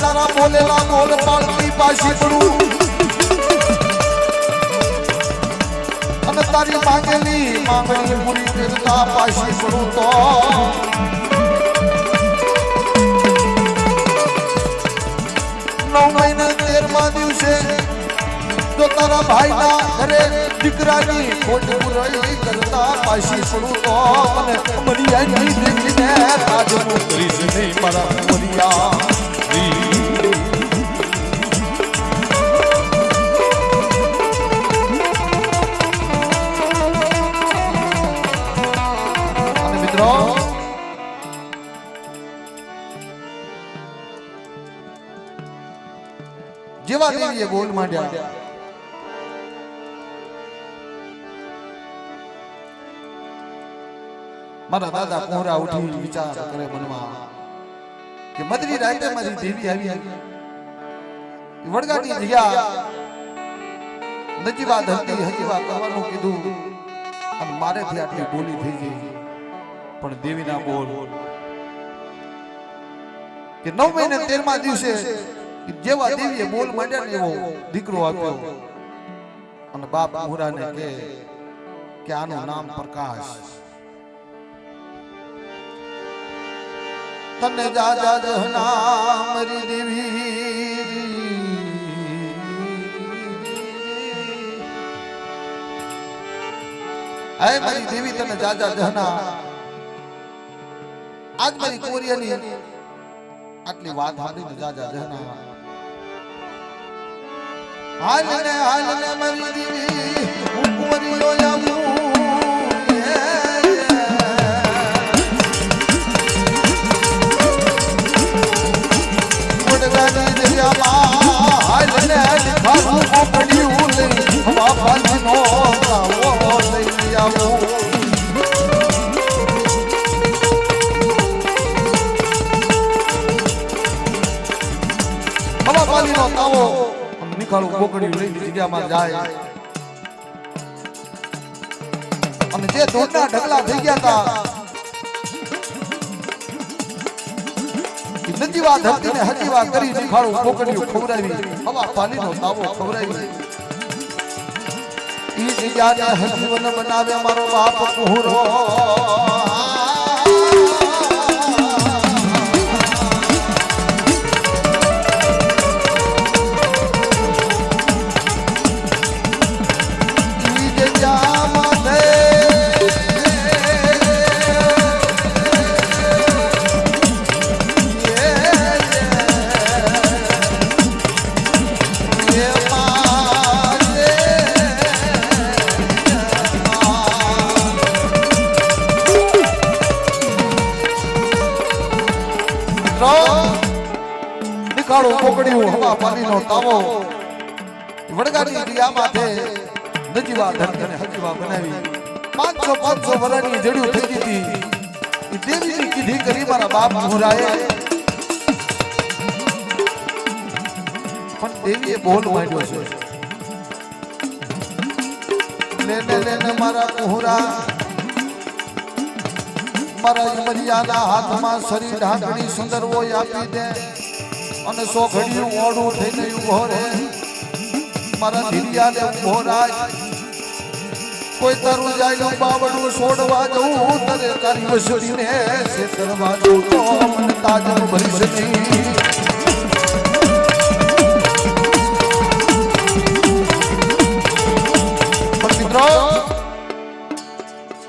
તારા બોલેલા બોલ પાળતી પાછી પડું. અને તારી માંગેલી માંગણી પૂરી કરતા પાછી પડું તો. નવ મહિના તેરમા દિવસે તો તારા ભાઈના ઘરે દીકરાની ખોટ પૂરી કરતા પાછી પડું તો. મને મરિયાની દેખીને રાજનું કરીશ નહીં મારા મરિયા જેવા દેવીએ બોલ માંડ્યા. મારા દાદા કોહરા ઉઠી વિચાર કરે મનમાં. કે મદરી રાતે મારી દેવી આવી. વડગાની જગ્યા નજીવા ધરતી હજીવા કરવાનું કીધું. અને મારેથી આટલી બોલી થઈ ગઈ. પણ દેવીના બોલ. કે નવ મહિને તેરમા દિવસે જેવા દેવીએ બોલ માંડ્યા ને એવો દીકરો આપ્યો. અને બાપ મુરાને કે કે આનું નામ પ્રકાશ. તને જા જા જહના મરી દેવી હે મારી દેવી, તને જા જા જહના આજ મારી કોરિયાની આટલી વાત સાંભળીને જા જા જહના હાલ ને હાલ ને મારી દેવી હું. કુંવરીઓ પાલીનો તાવો નિખાળું કોકડ્યું લઈને જગ્યામાં જાય અને જે ધોળના ઢગલા થઈ ગયા હતા ઈ નજીવા ધરતીને હજીવા કરી નિખાળું કોકડ્યું ખવડાવી. હવા પાલીનો તાવો ખવડાવી. ઈ જગ્યાને હજીવન બનાવે મારો બાપ કુહરો. પાણીનો તાવો વડગાની દિયા માથે નજીવા ધરતીને હજીવા બનાવી. પાંચસો પાંચસો વરાની જડ્યું થઈ હતી. ઈ દેવીની કીધી કરી મારા બાપ મુરાએ પણ દેવીએ બોલ માંડ્યો છે. લે લે લે મારા મુહરા મારા યમરિયાના હાથમાં શરીર ઢાંકણી સુંદર હોય આપી દે. અને સો ઘડિયું ઓડું થઈને ઊભો રે મારા ધીરિયાને ઊભો રાખ. કોઈ તારું જાય બાવડું છોડવા જવું, તને તારી વસતીને છે કરવા જવું તો મને તાજર ભરીશ નહીં.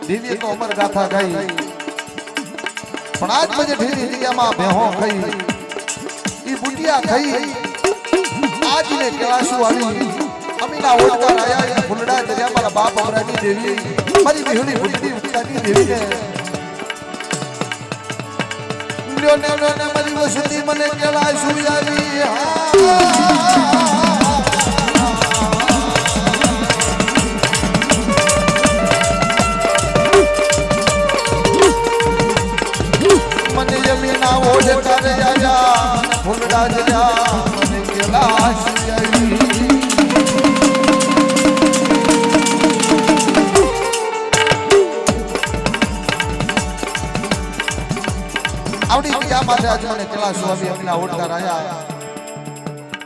દિવ્ય તો અમર ગાથા ગાઈ. પણ આજ બજે ઢીલી જગ્યામાં ભેહો ખાઈ. બુટિયા ખાઈ આજને કેલાસુ આવી અમીના ઓળતા રાયા ફૂલડા દરિયા મારા બાપ અમરાની દેવી મારી વિહળી બુટ્ટી ઉતાની દેવી ને લ્યો ને લ્યો ને, મારી વસતી મને કેલાસુ આવી. હા મને જમીના ઓઢ કરે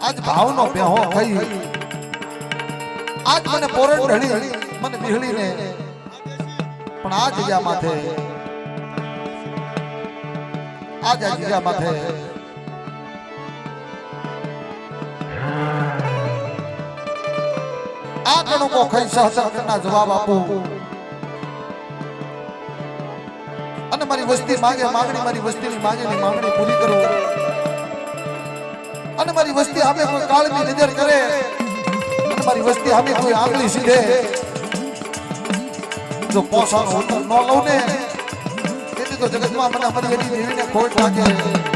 આજ ભાવનો બેહો ખાઈ આજ મને પોરણ ઢળી મને બિહળીને પણ આ જગ્યા માથે આ જગ્યા માથે. આ કણુકો ખાઈ જવાબ આપો. અને મારી વસ્તી માંગે, માંગણી મારી વસ્તીની માંગણી માંગણી પૂરી કરો. અને મારી વસ્તી સામે કોઈ કાળની નજર કરે. અને મારી વસ્તી સામે કોઈ આંગળી સીધે. જો પોસાનો ઉત્તર ન લઉં ને તેથી તો જગતમાં મને અમારી ખોટ લાગે.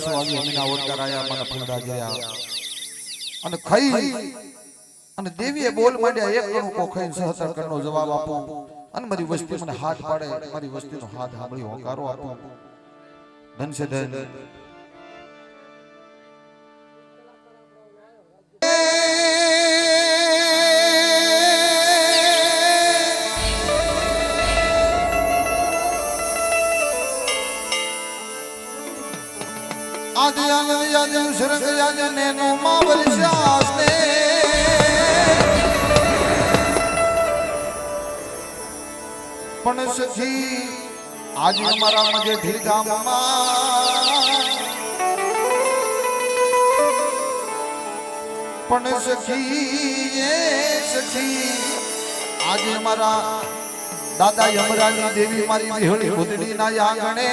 કેળાશું આવી અમીના ઓડકાર આયા મને ફંદા ગયા. અને ખાઈ અને દેવીએ બોલ માંડ્યા, એક કણું ખાઈ સહતર કરનો જવાબ આપો. અને મારી વસ્તી મને હાથ પાડે, મારી વસ્તીનો હાથ સાંભળી હોકારો આપો. ધન છે ધન આનંદ યાજન સુરત યાજન નો માવલ શાસ્તે. પણ સખી, આજે અમારા મજે ઢીલ ગામમાં પણ સખી એ સખી, આજે અમારા દાદા યમરાજની દેવી મારી વિહળી ભૂતડી ના આંગણે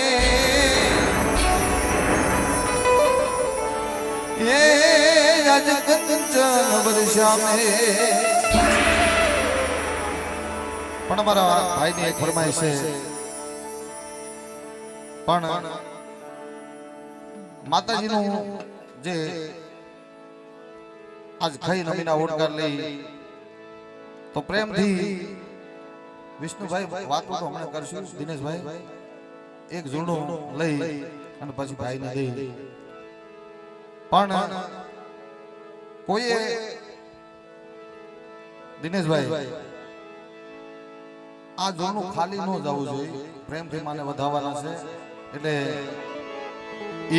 એ આજ કંચન વર્ષામે પણ અમારા ભાઈની એક ફરમાઈશ છે. પણ માતાજીનું જે આજ ખાઈ નમીના ઓડકાર લઈ, તો પ્રેમથી વિષ્ણુભાઈ વાતો તો હમણાં કરશું, દિનેશભાઈ. એક ઝૂણું લઈ અને પછી ભાઈને દઈ. પણ કોઈએ દિનેશભાઈ આ જોનું ખાલી ન જવું જોઈએ. પ્રેમથી માને વધાવવાના છે. એટલે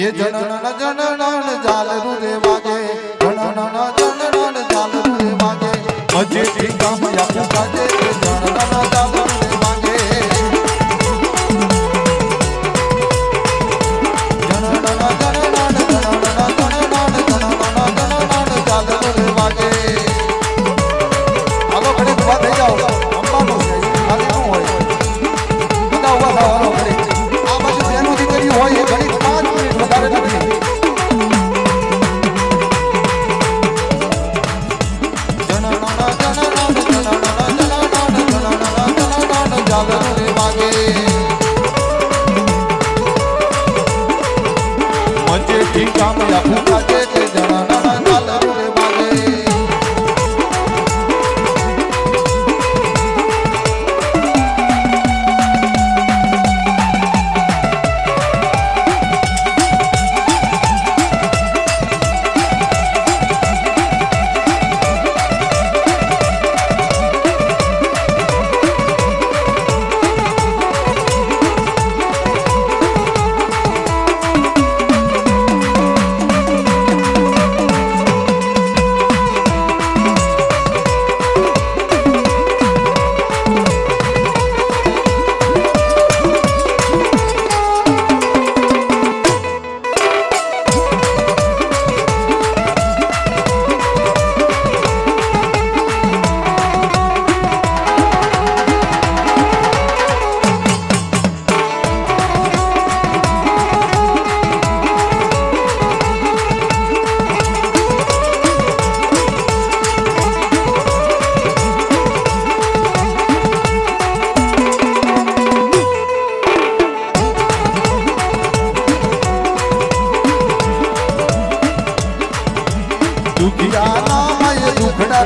એ જનન જનન જાલ રે વાગે જનન જનન જાલ રે વાગે. મજેથી ગામ યાકુ કાજે જનન જાલ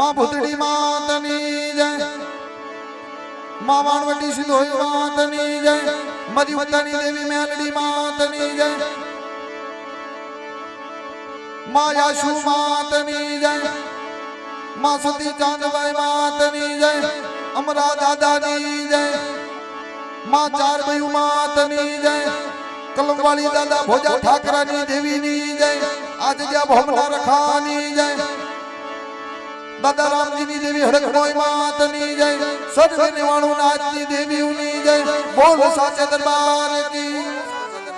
માં ભૂતડી માતની જય. માં વાણવટી સિંધોઈ માતની જય. મારી વતાની દેવી મેલડી માતની જય. માં યાશુ માતની જય. માં સતી ચાંદબાઈ માતની જય. અમરા દાદાની જય. માં ચાર બયુ માતની જય. કલમવાળી દાદા ભોજા ઠાકરાની દેવીની જય. આજ જ્યાં ભોમલા રખાની જય. દાદા રામજીની દેવી હડકમોય માતની જય સર્વે નિવાણું નાથની દેવીઓની જય. બોલ સાચે દરબાર કી.